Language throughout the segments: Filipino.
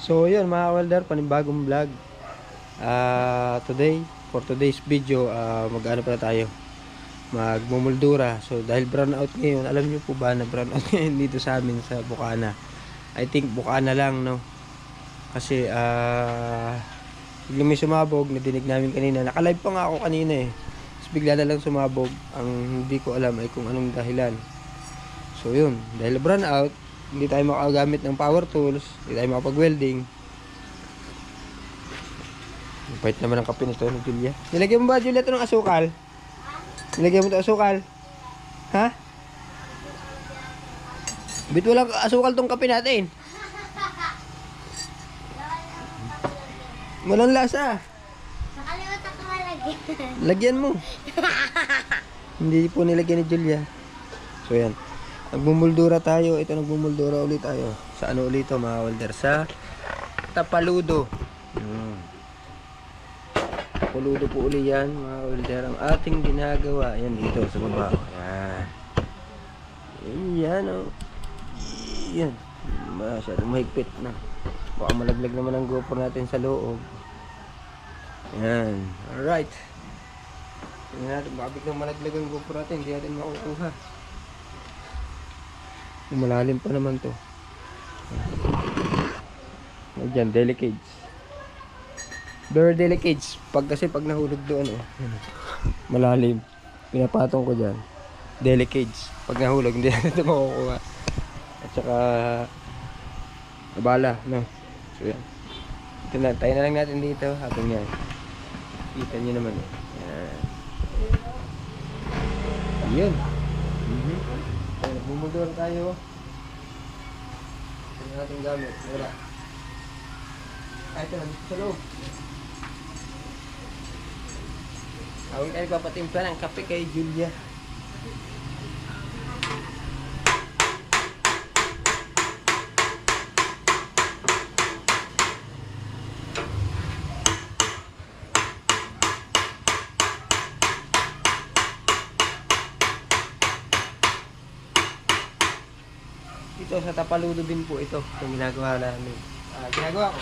So yun mga welder, panibagong vlog. Ah, today, for today's video, ah, mag-ano pala tayo? Magmumuldura. So dahil brown out ngayon, alam niyo po ba na brown out ngayon dito sa amin sa Bukana? I think Bukana lang, no? Kasi ah bigla may sumabog, nadinig namin kanina. Nakalive pa nga ako kanina eh. Tapos bigla na lang sumabog. Ang hindi ko alam ay kung anong dahilan. So yun, dahil brown out, hindi tayo makagamit ng power tools, hindi tayo makapag-welding. Pahit naman ang kape nito ni Julia. Nilagyan mo ba, Julia, ito ng asukal? Nilagyan mo ito asukal? Ha? Bit walang asukal tong kape natin. Walang lasa. Nakalimutan ko malagyan. Lagyan mo. Hindi po nilagyan ni Julia. So yan. Nagmumuldura tayo. Ito nagmumuldura ulit tayo. Sa ano ulit ito mga welder? Sa Tapaludo. Hmm. Tapaludo po uli yan mga welder. Ang ating ginagawa. Yan dito sa baba. Yan. Yan o. Yan. Masyadong mahigpit na. Baka malaglag naman ang GoPro natin sa loob. Yan. Alright. Tingnan natin, baka biglang malaglag ang GoPro natin, hindi natin makukuha. Malalim pa naman to. Ay, dyan, delicates. Very delicates. Pag kasi pag nahulog doon, oh. Malalim. Pinapatong ko dyan. Delicates. Pag nahulog, hindi natin ito makukuha. At saka, abala, no? So, yan. Ito na, tayo na lang natin dito habang yan. Kita nyo naman, eh. Yan. Yun. Bumudor tayo. Ito na natin gamit. Wala. Ay, ito, nandito sa loob. Awin tayo papatimpla ng kape kay Julia. Ito sa Tapaludo din po ito. Itong ginagawa namin. Ah, ginagawa ko.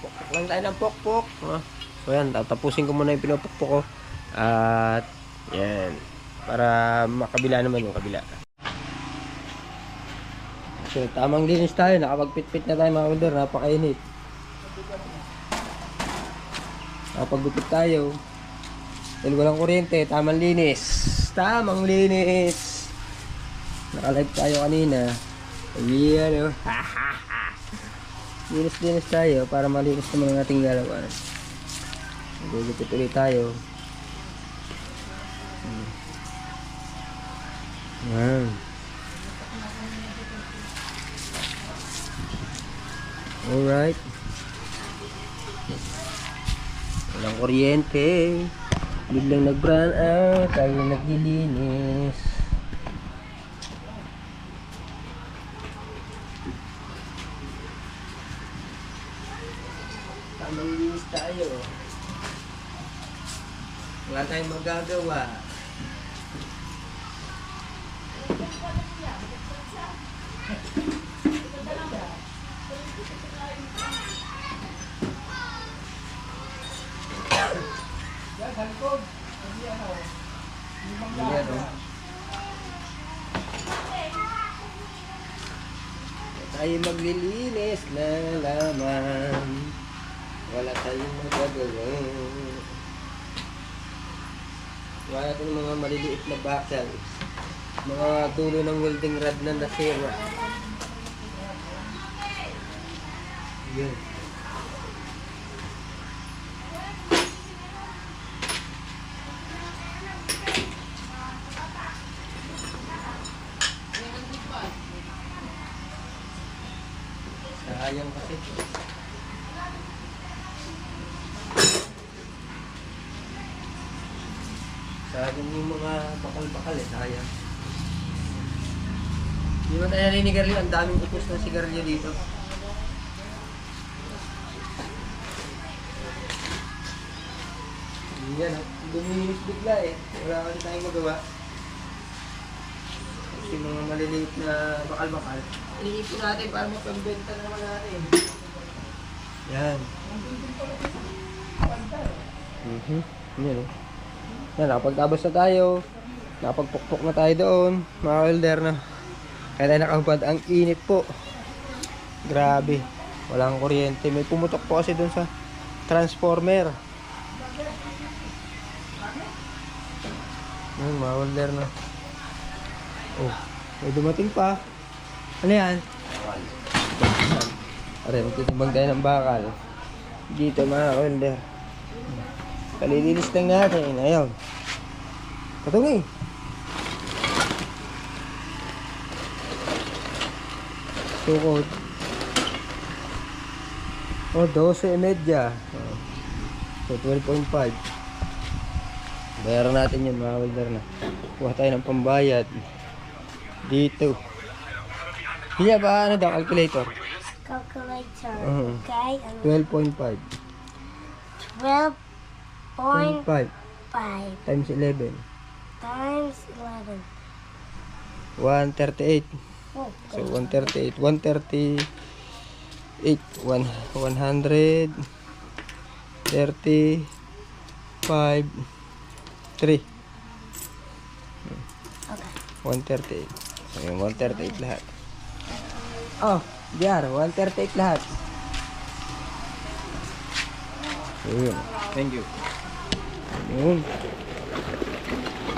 Pokpok lang tayo ng pokpok. Ah. So yan, tatapusin ko muna yung pinopokpok ko. At yan. Para makabila naman yung kabila. So tamang linis tayo. Nakapagpitpit na tayo mga ulder. Napakainit. Nakapagupit tayo. Dahil walang kuryente, tamang linis. Tamang linis. Nakalive tayo kanina. Ayan o. Linis-linis tayo para malinis naman ang ating galawan. Nagugupit ulit tayo. Yan. Alright. Walang kuryente. Biglang nag-brown out. Tayo naglilinis. Tamang tayo. Wala tayong magagawa. Yan, oh. Tayo maglilinis na laman. Wala tayong magagawa. Wala tayong mga maliliit na bakal. Mga dulo ng welding rod na nasira. Yan. Sayang kasi. Sayang yung mga bakal-bakal eh, sayang. Di ba tayo naninigarilyo? Ang daming upos ng sigarilyo dito. Yan, oh. Duminis bigla eh. Wala kasi tayong magawa. Kasi mga maliliit na bakal-bakal. Iipon natin para mapambenta na naman natin. Yan. Mhm. Yan oh. Yan, nakapagtabas na tayo. Nakapagpukpok na tayo doon. Mga welder na. Kaya tayo nakahubad. Ang init po. Grabe. Walang kuryente. May pumutok po kasi doon sa transformer. Yan, mga welder na. Oh, may dumating pa. Ano yan? Are, magtitimbang tayo ng bakal. Dito mga welder. Kalilinis lang natin. Ayaw. Patungi. Sukot. Oh, 12 medya. Oh. So, 12.5. Bayaran natin yun mga welder na. Kuha tayo ng pambayad. Dito. Hiya ba ano daw calculator? Calculator. Mhm. Okay. Ano? 12.5. 12.5 5 times 11. times 11. 138. Oh, So 138, 138, 1, 100, 35, 3. okay. 138. So yung 138 lahat. Oh, diar, 138 lahat. So yun. Thank you. Yun.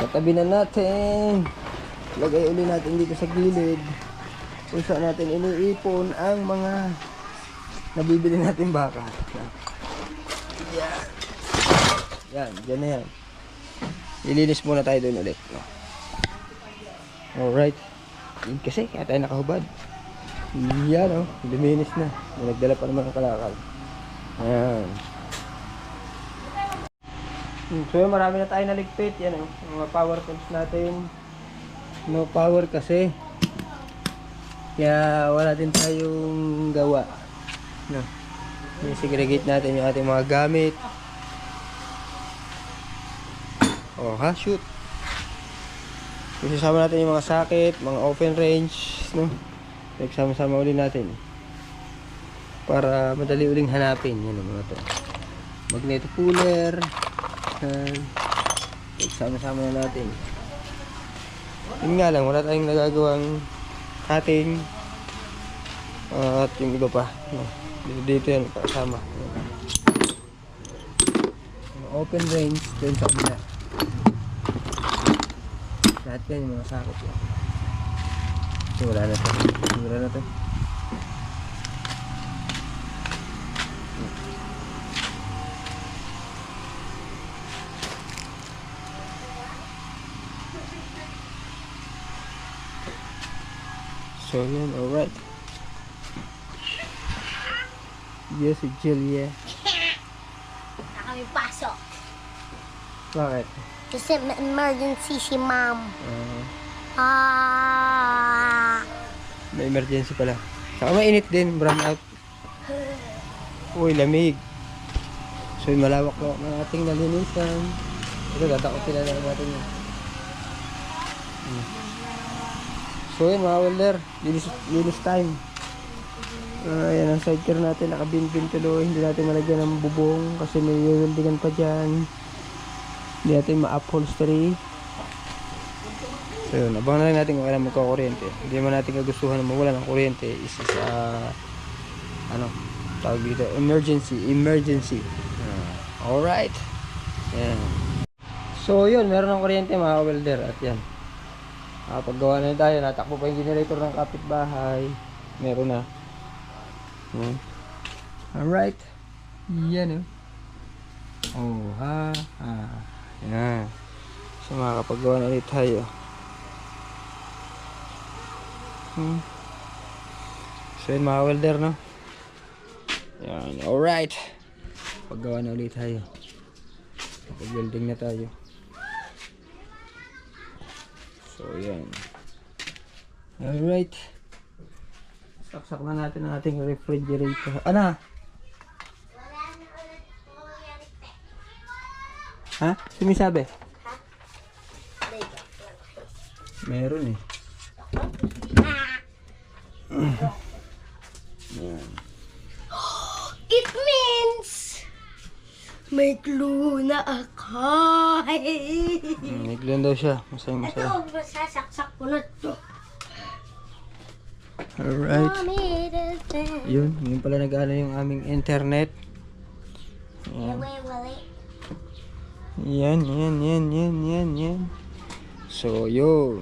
Tatabi na natin. Lagay uli natin dito sa gilid. Kung saan natin iniipon ang mga nabibili natin baka. Yan. Yan, dyan na yan. Ilinis muna tayo doon ulit. Alright. Yun kasi, kaya tayo nakahubad. Yan o, oh, luminis na. May nagdala pa naman ng kalakal. Ayan. Hmm, So yun, marami na tayo naligpit. Yan o, mga power tools natin. No power kasi. Kaya wala din tayong gawa. No. I-segregate natin yung ating mga gamit. Oh, ha, shoot. Isasama natin yung mga socket, mga open range, no? Nagsama-sama uli natin. Para madali uling hanapin. Yan ang mga to. Magneto. Yan. Nagsama-sama na natin. Yun nga lang, wala tayong nagagawang cutting. at yung iba pa. Dito, dito yan, kasama. Open range, dun sa kabila. Lahat yan, yung mga sakot yan. So, wala na to. Wala na to. So, yun, alright. Yes, si Julia. Na kami pasok. Bakit? Kasi emergency si ma'am. Ah, Ah. May emergency pala. Saka mainit din, brown out. Uy, lamig. So, malawak na ng ating nalinisan. Ito, tatakot sila na natin yun. Hmm. So, yun mga welder. Linis, linis time. Ah, yan ang sidecar natin. Nakabinbin tuloy. Hindi natin malagyan ng bubong kasi may weldingan pa dyan. Hindi natin ma-upholstery. So yun, abangan na lang natin kung kailan magkakuryente. Hindi man natin kagustuhan na mawala ng kuryente is sa ano, tawag dito, emergency, emergency. Ah, alright. Yan. So yun, meron ng kuryente mga welder at yan. Nakapaggawa na tayo, natakbo pa yung generator ng kapitbahay. Meron na. Hmm. Alright. Yan oh. Oh, ha, ha. Yan. So makakapagawa na ulit tayo. Hmm. So yun mga welder no. Yan, alright. Paggawa na ulit tayo. Pag-welding na tayo. So yan. Alright. Saksak na natin ang ating refrigerator. Ano? Ha? Sumisabi? Go. Meron eh. It means may clue na ako. Hmm, Naglan daw siya. Masayang masaya. Ito, masasaksak ko na to. Alright. Yun, yun pala nag-ano yung aming internet. Yan. Yan, yan, yan, yan, yan, yan. So, yun.